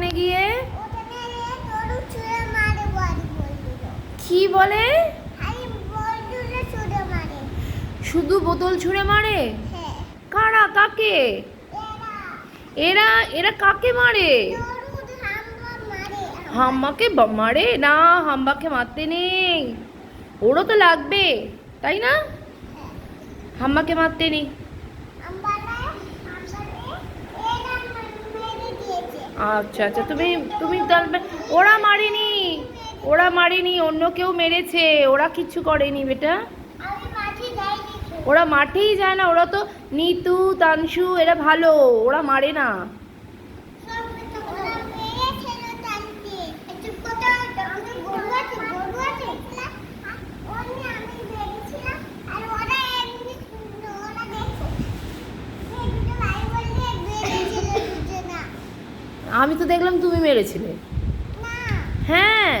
ওখানে গিয়ে? কি বলে? শুধু বোতল ছুঁড়ে মারে? হ্যাঁ। কারা? কাকে? এরা। এরা কাকে মারে? হামলা মারে না হাম্বাকে মারতে নেই। ওরও তো লাগবে তাই না? হাম্বাকে মারতে নেই আমবালা আমবালে এরা মেরে দিয়েছে আচ্ছা আচ্ছা। তুমি তুমি ওরা মারেনি ওরা মারেনি, অন্য কেউ মেরেছে, ওরা কিছু করেনি বেটা। ওরা মাঠেই যায় না, ওরা তো নিতু, তানসু, এরা ভালো, ওরা মারে না। আমি তো দেখলাম তুমি মেরেছিলে। হ্যাঁ।